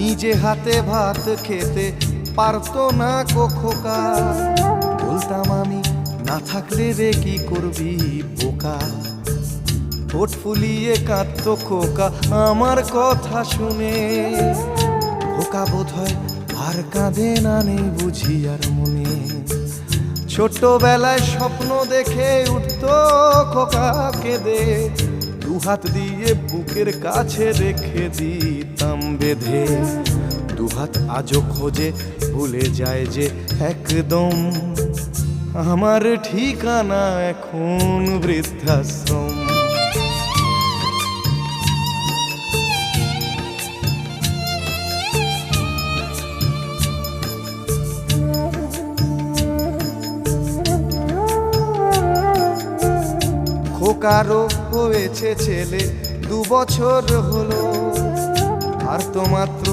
নিজে হাতে ভাত খেতে পারতো না কখোকা। বলতাম আমি, না থাকলে রে কি করবি বোকা? ঠোঁট ফুলিয়ে কাঁদতো খোকা, আমার কথা শুনে। খোকা বোধ হয় আর কাঁদে না নেই বুঝি আর মনে। ছোটবেলায় স্বপ্ন দেখে উঠতো খোকা কেঁদে। হাত দিয়ে বুকের কাছে রেখে দিতাম বেঁধে। দু হাত আজও খোঁজে, ভুলে যায় যে একদম আমার ঠিকানা এখন বৃদ্ধাশ্রম। খোকারও হয়েছে ছেলে দু বছর হলো। আর তো মাত্র